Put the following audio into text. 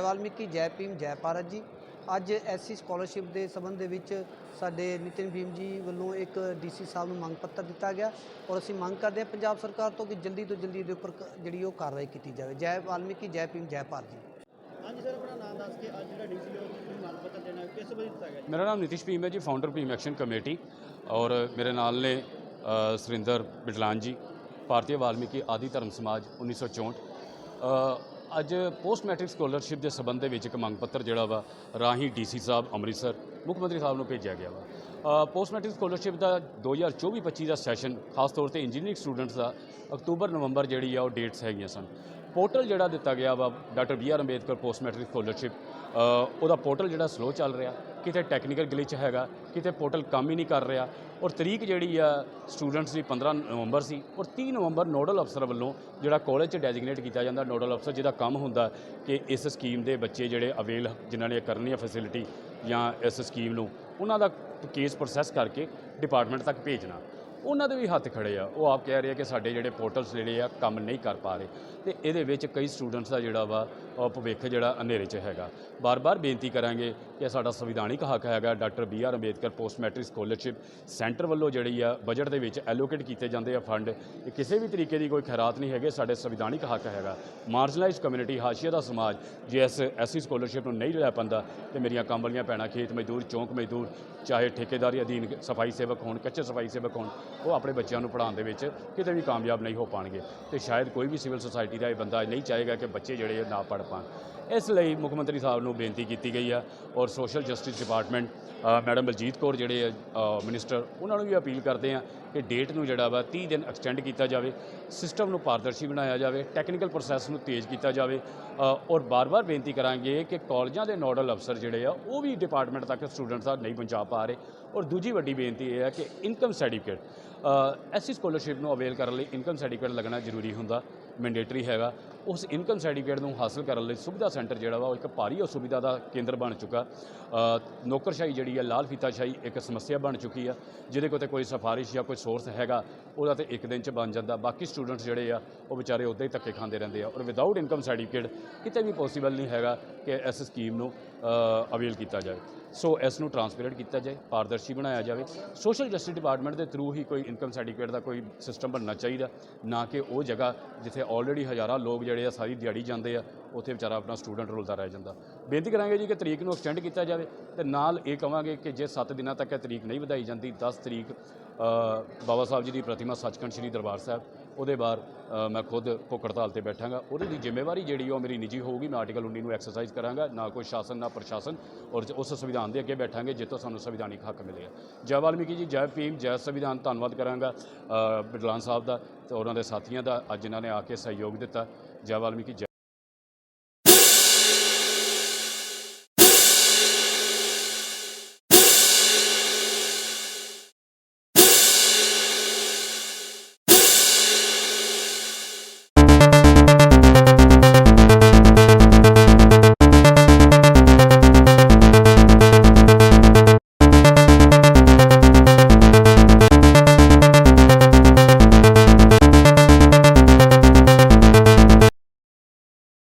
ਵਾਲਮੀਕੀ ਜੈ ਭੀਮ ਜੈ ਭਾਰਤ ਜੀ। ਅੱਜ ਐਸਸੀ ਸਕਾਲਰਸ਼ਿਪ ਦੇ ਸੰਬੰਧ ਦੇ ਵਿੱਚ ਸਾਡੇ ਨਿਤਿਨ ਭੀਮ ਜੀ ਵੱਲੋਂ ਇੱਕ ਡੀਸੀ ਸਾਹਿਬ ਨੂੰ ਮੰਗ ਪੱਤਰ ਦਿੱਤਾ ਗਿਆ ਔਰ ਅਸੀਂ ਮੰਗ ਕਰਦੇ ਹਾਂ ਪੰਜਾਬ ਸਰਕਾਰ ਤੋਂ ਕਿ ਜਲਦੀ ਤੋਂ ਜਲਦੀ ਇਹਦੇ ਉੱਪਰ ਜਿਹੜੀ ਉਹ ਕਾਰਵਾਈ ਕੀਤੀ ਜਾਵੇ। ਜੈ ਵਾਲਮੀਕੀ ਜੈ ਭੀਮ ਜੈ ਭਾਰਤ ਜੀ। ਹਾਂਜੀ ਸਰ ਆਪਣਾ ਨਾਮ ਦੱਸ ਕੇ ਅੱਜ ਜਿਹੜਾ ਡੀਸੀ ਉਹ ਤੁਸੀਂ ਮੰਗ ਪੱਤਰ ਦੇਣਾ ਕਿਸ ਵਜ੍ਹਾ ਦਿੱਤਾ ਗਿਆ ਜੀ? ਮੇਰਾ ਨਾਮ ਨਿਤਿਸ਼ ਭੀਮ ਹੈ ਜੀ ਫਾਊਂਡਰ ਭੀਮ ਐਕਸ਼ਨ ਕਮੇਟੀ ਔਰ ਮੇਰੇ ਨਾਲ ਨੇ ਸੁਰਿੰਦਰ ਬਿਟਲਾਨ ਜੀ ਭਾਰਤੀ ਵਾਲਮੀਕੀ ਆਦਿ ਧਰਮ ਸਮਾਜ 1964 ਅ, ਅੱਜ ਪੋਸਟ ਮੈਟ੍ਰਿਕ ਸਕਾਲਰਸ਼ਿਪ ਦੇ ਸਬੰਧ ਦੇ ਵਿੱਚ ਇੱਕ ਮੰਗ ਪੱਤਰ ਜਿਹੜਾ ਵਾ, ਰਾਹੀਂ ਡੀਸੀ ਸਾਹਿਬ ਅੰਮ੍ਰਿਤਸਰ ਮੁੱਖ ਮੰਤਰੀ ਸਾਹਿਬ ਨੂੰ ਭੇਜਿਆ ਗਿਆ ਵਾ। ਪੋਸਟ ਮੈਟ੍ਰਿਕ ਸਕਾਲਰਸ਼ਿਪ ਦਾ 2024-25 ਦਾ ਸੈਸ਼ਨ, ਖਾਸ ਤੌਰ ਤੇ ਇੰਜੀਨੀਅਰਿੰਗ ਸਟੂਡੈਂਟਸ ਦਾ ਅਕਤੂਬਰ ਨਵੰਬਰ ਜਿਹੜੀ ਆ, ਉਹ ਡੇਟਸ ਹੈਗੀਆਂ ਸਨ। ਪੋਰਟਲ ਜਿਹੜਾ ਦਿੱਤਾ ਗਿਆ ਵਾ doctor B R Ambedkar post matric scholarship ਉਹਦਾ ਪੋਰਟਲ ਜਿਹੜਾ ਸਲੋ ਚੱਲ ਰਿਹਾ, ਕਿਤੇ ਟੈਕਨੀਕਲ ਗਲਿਚ ਹੈਗਾ, ਕਿਤੇ ਪੋਰਟਲ ਕੰਮ ਹੀ ਨਹੀਂ ਕਰ ਰਿਹਾ ਔਰ ਤਰੀਕ ਜਿਹੜੀ ਆ ਸਟੂਡੈਂਟਸ ਦੀ 15 ਨਵੰਬਰ ਸੀ ਔਰ 30 ਨਵੰਬਰ ਨੋਡਲ ਅਫਸਰ ਵੱਲੋਂ ਜਿਹੜਾ ਕਾਲਜ 'ਚ ਡੈਜ਼ਿਗਨੇਟ ਕੀਤਾ ਜਾਂਦਾ ਨੋਡਲ ਅਫਸਰ ਜਿਹਦਾ ਕੰਮ ਹੁੰਦਾ ਕਿ ਇਸ ਸਕੀਮ ਦੇ ਬੱਚੇ ਜਿਹੜੇ ਅਵੇਲ ਜਿਨ੍ਹਾਂ ਨੇ ਕਰਨੀ ਹੈ ਫੈਸਿਲਿਟੀ ਜਾਂ ਇਸ ਸਕੀਮ ਨੂੰ, ਉਹਨਾਂ ਦਾ ਕੇਸ ਪ੍ਰੋਸੈਸ ਕਰਕੇ ਡਿਪਾਰਟਮੈਂਟ ਤੱਕ ਭੇਜਣਾ। ਉਹਨਾਂ ਦੇ ਵੀ ਹੱਥ ਖੜੇ ਆ। ਉਹ ਆਪ ਕਹਿ ਰਹੇ ਆ ਕਿ ਸਾਡੇ ਜਿਹੜੇ ਪੋਰਟਲਸ ਜਿਹੜੇ ਆ, ਕੰਮ ਨਹੀਂ ਕਰ ਪਾ ਰਹੇ। ਤੇ ਇਹਦੇ ਵਿੱਚ ਕਈ ਸਟੂਡੈਂਟਸ ਦਾ ਜਿਹੜਾ ਵਾ ਉਹ ਭਵਿੱਖ ਜਿਹੜਾ ਹਨੇਰੇ 'ਚ ਹੈਗਾ। ਬਾਰ-ਬਾਰ ਬੇਨਤੀ ਕਰਾਂਗੇ ਕਿ ਸਾਡਾ ਸੰਵਿਧਾਨਿਕ ਹੱਕ ਹੈਗਾ। Doctor B R Ambedkar post matric scholarship centre ਵੱਲੋਂ ਜਿਹੜੀ ਆ, ਬਜਟ ਦੇ ਵਿੱਚ ਐਲੋਕੇਟ ਕੀਤੇ ਜਾਂਦੇ ਆ ਫੰਡ। ਇਹ ਕਿਸੇ ਵੀ ਤਰੀਕੇ ਦੀ ਕੋਈ ਖੈਰਾਤ ਨਹੀਂ ਹੈਗੇ, ਸਾਡੇ ਸੰਵਿਧਾਨਿਕ ਹੱਕ ਹੈਗਾ। ਮਾਰਜਨਲਾਈਜ਼ਡ ਕਮਿਊਨਿਟੀ, ਹਾਸ਼ੀਆ ਦਾ ਸਮਾਜ ਜੇ ਇਸ ਐਸੀ ਸਕਾਲਰਸ਼ਿਪ ਨੂੰ ਨਹੀਂ ਲੈ ਪਾਉਂਦਾ ਤੇ ਮੇਰੀਆਂ ਕੰਮ ਵਾਲੀਆਂ ਭੈਣਾਂ ਖੇਤ ਮਜ਼ਦੂਰ, ਚੌਂਕ ਮਜ਼ਦੂਰ, ਚਾਹੇ ਠੇਕੇਦਾਰੀ ਅਧੀਨ ਸਫ਼ਾਈ ਸੇਵਕ ਹੋਣ, ਕੱਚੇ ਸਫ਼ਾਈ ਸੇਵਕ ਹੋਣ ਉਹ ਆਪਣੇ ਬੱਚਿਆਂ ਨੂੰ ਪੜ੍ਹਾਉਣ ਦੇ ਵਿੱਚ ਕਿਤੇ ਵੀ ਕਾਮਯਾਬ ਨਹੀਂ ਹੋ ਪਾਣਗੇ ਤੇ ਸ਼ਾਇਦ ਕੋਈ ਵੀ ਸਿਵਲ ਸੁਸਾਇਟੀ ਦਾ ਇਹ ਬੰਦਾ ਨਹੀਂ ਚਾਹੇਗਾ ਕਿ ਬੱਚੇ ਜਿਹੜੇ ਨਾ ਪੜ੍ਹ ਪਾਣ। ਇਸ ਲਈ ਮੁੱਖ ਮੰਤਰੀ ਸਾਹਿਬ ਨੂੰ ਬੇਨਤੀ ਕੀਤੀ ਗਈ ਆ ਔਰ social justice department madam Baljeet Kaur ਜਿਹੜੇ ਆ, ਅ, ਮਿਨਿਸਟਰ ਉਹਨਾਂ ਨੂੰ ਵੀ ਅਪੀਲ ਕਰਦੇ ਆ ਕਿ ਡੇਟ ਨੂੰ ਜਿਹੜਾ ਵਾ 30 ਦਿਨ ਐਕਸਟੈਂਡ ਕੀਤਾ ਜਾਵੇ ਸਿਸਟਮ ਨੂੰ ਪਾਰਦਰਸ਼ੀ ਬਣਾਇਆ ਜਾਵੇ ਟੈਕਨੀਕਲ ਪ੍ਰੋਸੈਸ ਨੂੰ ਤੇਜ਼ ਕੀਤਾ ਜਾਵੇ ਔਰ ਬਾਰ-ਬਾਰ ਬੇਨਤੀ ਕਰਾਂਗੇ ਕਿ ਕਾਲਜਾਂ ਦੇ ਨੋਡਲ ਅਫਸਰ ਜਿਹੜੇ ਆ ਉਹ ਵੀ ਡਿਪਾਰਟਮੈਂਟ ਤੱਕ ਸਟੂਡੈਂਟਸ ਦਾ ਨਹੀਂ ਪਹੁੰਚਾ ਪਾ ਰਹੇ। ਔਰ ਦੂਜੀ ਵੱਡੀ ਬੇਨਤੀ ਇਹ ਹੈ ਕਿ ਇਨਕਮ ਸਰਟੀਫਿਕੇਟ ਐਸੀ ਸਕਾਲਰਸ਼ਿਪ ਨੂੰ ਅਵੇਲ ਕਰਨ ਲਈ ਇਨਕਮ ਸਰਟੀਫਿਕੇਟ ਲੱਗਣਾ ਜ਼ਰੂਰੀ ਹੁੰਦਾ ਮੈਂਡੇਟਰੀ ਹੈਗਾ। ਉਸ ਇਨਕਮ ਸਰਟੀਫਿਕੇਟ ਨੂੰ ਹਾਸਲ ਕਰਨ ਲਈ ਸੁਵਿਧਾ ਸੈਂਟਰ ਜਿਹੜਾ ਵਾ, ਉਹ ਇੱਕ ਭਾਰੀ ਅਸੁਵਿਧਾ ਦਾ ਕੇਂਦਰ ਬਣ ਚੁੱਕਾ। ਨੌਕਰਸ਼ਾਹੀ ਜਿਹੜੀ ਹੈ ਲਾਲ ਫੀਤਾਸ਼ਾਹੀ ਇੱਕ ਸਮੱਸਿਆ ਬਣ ਚੁੱਕੀ ਆ, ਜਿਹਦੇ ਕੋਲ ਤੇ ਕੋਈ ਸਿਫਾਰਿਸ਼ ਜਾਂ ਕੋਈ ਸੋਰਸ ਹੈਗਾ, ਉਹਦਾ ਤੇ ਇੱਕ ਦਿਨ ਚ ਬਣ ਜਾਂਦਾ। ਬਾਕੀ ਸਟੂਡੈਂਟਸ ਜਿਹੜੇ ਆ, ਉਹ ਵਿਚਾਰੇ ਉੱਦਾਂ ਹੀ ਧੱਕੇ ਖਾਂਦੇ ਰਹਿੰਦੇ ਆ। ਔਰ ਵਿਦਆਊਟ ਇਨਕਮ ਸਰਟੀਫਿਕੇਟ ਕਿਤੇ ਵੀ ਪੋਸੀਬਲ ਨਹੀਂ ਹੈਗਾ ਕਿ ਇਸ ਸਕੀਮ ਨੂੰ ਅਵੇਲ ਕੀਤਾ ਜਾਵੇ। ਸੋ ਇਸ ਨੂੰ ਟਰਾਂਸਪੇਰੈਂਟ ਕੀਤਾ ਜਾਏ, ਪਾਰਦਰਸ਼ੀ ਬਣਾਇਆ ਜਾਵੇ। ਸੋਸ਼ਲ ਜਸਟਿਸ ਡਿਪਾਰਟਮੈਂਟ ਦੇ ਥਰੂ ਹੀ ਕੋਈ ਇਨਕਮ ਸਰਟੀਫਿਕੇਟ ਦਾ ਕੋਈ ਸਿਸਟਮ ਬਣਨਾ ਚਾਹੀਦਾ, ਨਾ ਕਿ ਉਹ ਜਗ੍ਹਾ ਜਿੱਥੇ ਆਲਰੇਡੀ ਹਜ਼ਾਰਾਂ ਲੋਕ ਜਿਹੜੇ ਆ ਸਾਰੀ ਦਿਹਾੜੀ ਜਾਂਦੇ ਆ, ਉੱਥੇ ਵਿਚਾਰਾ ਆਪਣਾ ਸਟੂਡੈਂਟ ਰੋਲਦਾ ਰਹਿ ਜਾਂਦਾ। ਬੇਨਤੀ ਕਰਾਂਗੇ ਜੀ ਕਿ ਤਰੀਕ ਨੂੰ ਐਕਸਟੈਂਡ ਕੀਤਾ ਜਾਵੇ ਤੇ ਨਾਲ ਇਹ ਕਵਾਂਗੇ ਕਿ ਜੇ 7 ਦਿਨਾਂ ਤੱਕ ਇਹ ਤਰੀਕ ਨਹੀਂ ਵਧਾਈ ਜਾਂਦੀ 10 ਤਰੀਕ ਬਾਬਾ ਸਾਹਿਬ ਜੀ ਦੀ ਪ੍ਰਤਿਮਾ ਸੱਚਖੰਡ ਸ੍ਰੀ ਦਰਬਾਰ ਸਾਹਿਬ ਉਹਦੇ ਬਾਅਦ ਮੈਂ ਖੁਦ ਭੁੱਖ ਹੜਤਾਲ ਤੇ ਬੈਠਾਂਗਾ। ਉਹਦੇ ਦੀ ਜ਼ਿੰਮੇਵਾਰੀ ਜਿਹੜੀ ਉਹ ਮੇਰੀ ਨਿੱਜੀ ਹੋਊਗੀ ਮੈਂ ਆਰਟੀਕਲ 19 ਨੂੰ ਐਕਸਰਸਾਈਜ਼ ਕਰਾਂਗਾ। ਨਾ ਕੋਈ ਸ਼ਾਸਨ ਨਾ ਪ੍ਰਸ਼ਾਸਨ ਔਰ ਉਸ ਸੰਵਿਧਾਨ ਦੇ ਅੱਗੇ ਬੈਠਾਂਗੇ ਜਿੱਥੋਂ ਸਾਨੂੰ ਸੰਵਿਧਾਨਿਕ ਹੱਕ ਮਿਲੇ ਆ। ਜੈ ਵਾਲਮੀਕੀ ਜੀ ਜੈ ਭੀਮ ਜੈ ਸੰਵਿਧਾਨ ਧੰਨਵਾਦ ਕਰਾਂਗਾ ਅ, ਬਿਡਲਾਨ ਸਾਹਿਬ ਦਾ ਤੇ ਉਹਨਾਂ ਦੇ ਸਾਥੀਆਂ ਦਾ ਅੱਜ ਇਹਨਾਂ ਨੇ ਆ ਕੇ ਸਹਿਯੋਗ ਦਿੱਤਾ। ਜੈ ਵਾਲਮੀਕੀ ਜੈ